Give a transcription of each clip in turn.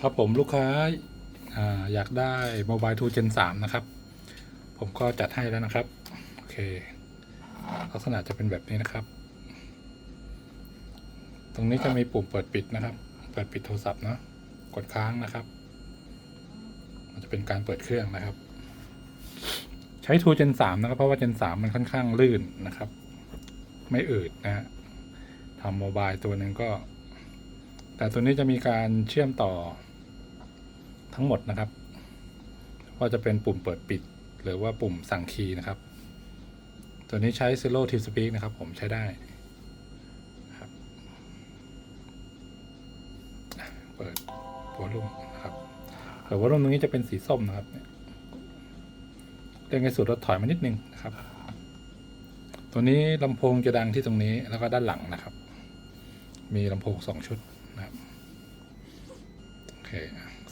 ครับผมลูกค้าอยากได้โมบายทูเจนสามนะครับ ผมก็จัดให้แล้วนะครับ โอเค ลักษณะจะเป็นแบบนี้นะครับ ตรงนี้จะมีปุ่มเปิดปิดนะครับ เปิดปิดโทรศัพท์เนอะกดค้างนะครับ มันจะเป็นการเปิดเครื่องนะครับ ใช้ทูเจนสามนะครับ เพราะว่าเจนสามมันค่อนข้างลื่นนะครับ ไม่อืดนะฮะทำโมบายตัวหนึ่งก็ แต่ตัวนี้จะมีการเชื่อมต่อทั้งหมดนะครับ ว่าจะเป็นปุ่มเปิดปิด หรือว่าปุ่มสั่งคีย์นะครับ ตัวนี้ใช้ Zero Team Speak นะครับ ผมใช้ได้ครับเปิดวอลลุ่มนะครับเปิดวอลลุ่มตรงนี้จะเป็นสีส้มนะครับเนี่ยเร่งให้สุดแล้วถอยมานิดนึงนะครับ ตัวนี้ลำโพงจะดังที่ตรงนี้แล้วก็ด้านหลังนะครับ มีลำโพงสองชุด นะครับโอเค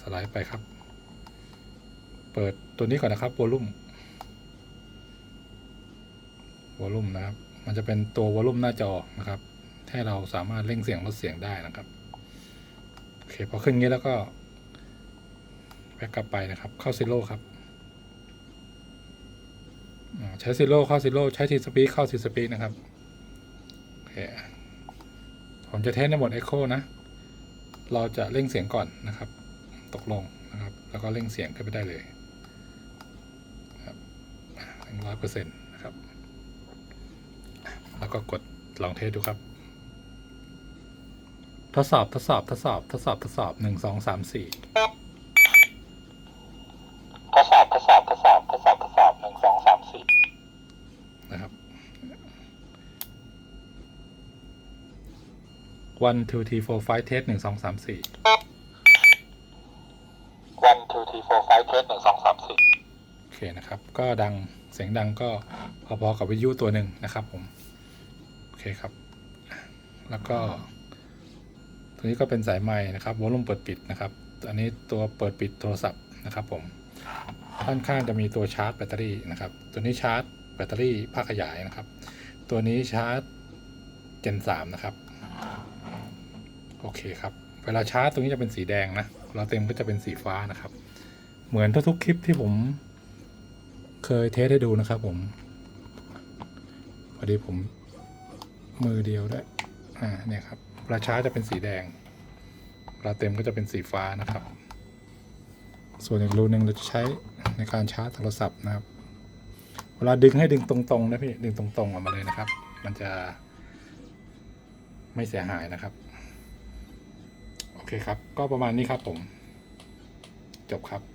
สไลด์ไปครับ เปิดตัวนี้ก่อนนะครับวอลลุ่มวอลลุ่มนะครับ มันจะเป็นตัววอลลุ่มหน้าจอนะครับให้เราสามารถเร่งเสียงลดเสียงได้นะครับโอเคพอขึ้นงี้แล้วก็แบ็กกลับไปนะครับ เข้าซิโร่ครับใช้ซิโร่เข้าซิโร่ใช้ทีสปีเข้าทีสปีนะครับโอเคผมจะเทสในโหมด Echo นะ เราจะเร่งเสียงก่อนนะครับ ตกลงนะครับ แล้วก็เร่งเสียงขึ้นไปได้เลยครับร้อยเปอร์เซ็นต์นะครับ แล้วก็กดลองเทสดูครับ ทดสอบทดสอบทดสอบทดสอบทดสอบหนึ่งสองสามสี่ ทดสอบทดสอบทดสอบทดสอบทดสอบหนึ่งสองสามสี่ นะครับ one two three four five test หนึ่งสองสามสี่วันทูทีโฟร์ไฟเทสหนึ่งสองสามสี่โอเคนะครับ ก็ดังเสียงดังก็พอๆกับวิทยุตัวหนึ่งนะครับผม โอเคครับ แล้วก็ตัวนี้ก็เป็นสายไม้นะครับวอลลุ่มเปิดปิดนะครับ อันนี้ตัวเปิดปิดโทรศัพท์นะครับผมด้านข้างจะมีตัวชาร์จแบตเตอรี่นะครับ ตัวนี้ชาร์จแบตเตอรี่ภาคขยายนะครับ ตัวนี้ชาร์จเจนสามนะครับ โอเคครับ เวลาชาร์จตรงนี้จะเป็นสีแดงนะเราเต็มก็จะเป็นสีฟ้านะครับ เหมือนทุกๆคลิปที่ผม เคยเทสให้ดูนะครับผมพอดีผมมือเดียวด้วยอ่าเนี่ยครับเวลาชาร์จจะเป็นสีแดงเวลาเต็มก็จะเป็นสีฟ้านะครับ ส่วนอีกรูหนึ่งเราจะใช้ในการชาร์จโทรศัพท์นะครับ เวลาดึงให้ดึงตรงๆนะพี่ดึงตรงๆออกมาเลยนะครับ มันจะไม่เสียหายนะครับ เคครับ ก็ประมาณนี้ครับผม จบครับ